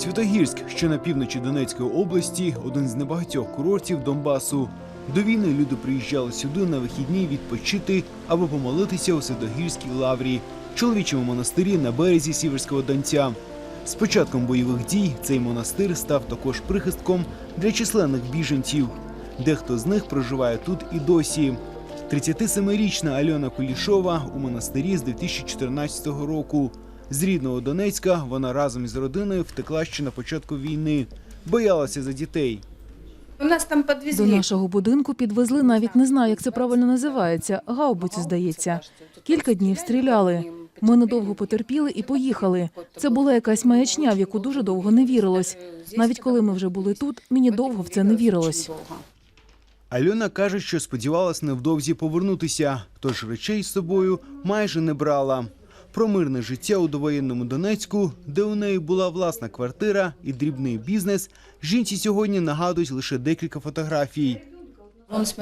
Святогірськ, що на півночі Донецької області, один з небагатьох курортів Донбасу. До війни люди приїжджали сюди на вихідні відпочити або помолитися у Святогірській лаврі, чоловічому монастирі на березі Сіверського Донця. З початком бойових дій цей монастир став також прихистком для численних біженців. Дехто з них проживає тут і досі. 37-річна Альона Кулішова у монастирі з 2014 року. З рідного Донецька вона разом із родиною втекла ще на початку війни. Боялася за дітей. У нас там До нашого будинку підвезли навіть не знаю, як це правильно називається. Гаубицю, здається. Кілька днів стріляли. Ми недовго потерпіли і поїхали. Це була якась маячня, в яку дуже довго не вірилось. Навіть коли ми вже були тут, мені довго в це не вірилось. Альона каже, що сподівалась невдовзі повернутися, тож речей з собою майже не брала. Про мирне життя у довоєнному Донецьку, де у неї була власна квартира і дрібний бізнес, жінці сьогодні нагадують лише декілька фотографій.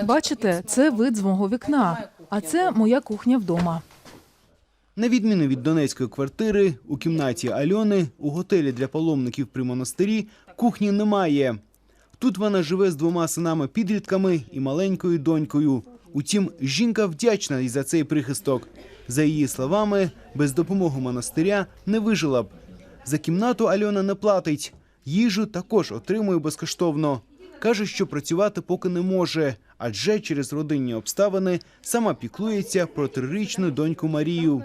Бачите, це вид з мого вікна, а це моя кухня вдома. На відміну від донецької квартири, у кімнаті Альони у готелі для паломників при монастирі кухні немає. Тут вона живе з двома синами-підлітками і маленькою донькою. Утім, жінка вдячна і за цей прихисток. За її словами, без допомоги монастиря не вижила б. За кімнату Альона не платить. Їжу також отримує безкоштовно. Каже, що працювати поки не може, адже через родинні обставини сама піклується про трирічну доньку Марію.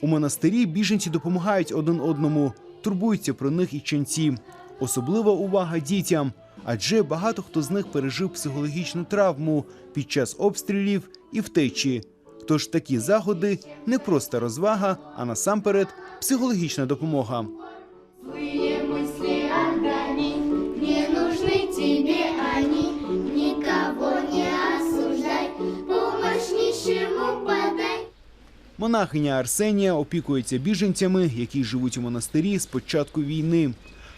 У монастирі біженці допомагають один одному, турбуються про них і ченці. Особлива увага дітям, адже багато хто з них пережив психологічну травму під час обстрілів і втечі. Тож такі заходи не просто розвага, а насамперед психологічна допомога. Злые мысли отгони, не нужны тебе они. Никого не осуждай, помощь нищему подай. Монахиня Арсенія опікується біженцями, які живуть у монастирі з початку війни.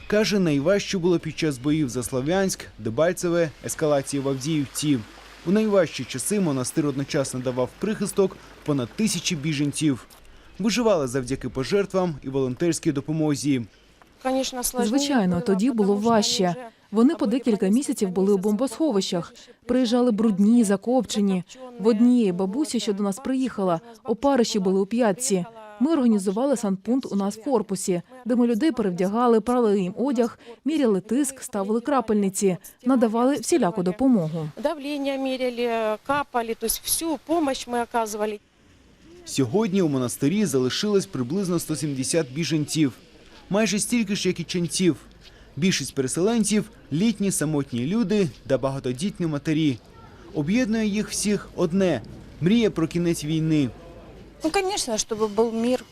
Каже, найважче було під час боїв за Слов'янськ, Дебальцеве, ескалації в Авдіївці. У найважчі часи монастир одночасно давав прихисток понад тисячі біженців. Виживали завдяки пожертвам і волонтерській допомозі. Звичайно, тоді було важче. Вони по декілька місяців були у бомбосховищах. Приїжджали брудні, закопчені. В однієї бабусі, що до нас приїхала, опариші були у п'ятці. Ми організували санпункт у нас в корпусі, де ми людей перевдягали, прали їм одяг, міряли тиск, ставили крапельниці, надавали всіляку допомогу. Давление мерили, капали, то есть всю помощь мы оказывали. Сьогодні у монастирі залишилось приблизно 170 біженців, майже стільки ж, як і ченців. Більшість переселенців літні самотні люди та багатодітні матері. Об'єднує їх всіх одне мрія про кінець війни. Ну, конечно, чтобы был мир.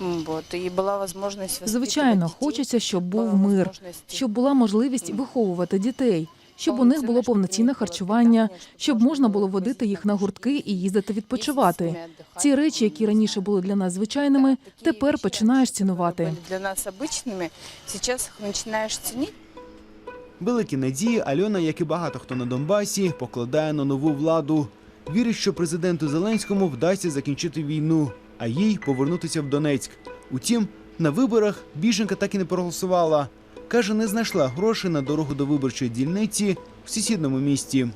М, Вот, и была возможность Звичайно, воспитывать детей, хочеться, щоб была був мир, возможность щоб була можливість виховувати дітей, щоб у них було повноцінне харчування, щоб можна було водити їх на гуртки і їздити відпочивати. Ці речі, які раніше були для нас звичайними, тепер починаєш цінувати. были для нас обычными, сейчас их начинаешь ценить. Великі надії Альона, як і багато хто на Донбасі, покладає на нову владу. Вірить, що президенту Зеленському вдасться закінчити війну, а їй повернутися в Донецьк. Утім, на виборах біженка так і не проголосувала. Каже, не знайшла грошей на дорогу до виборчої дільниці в сусідньому місті.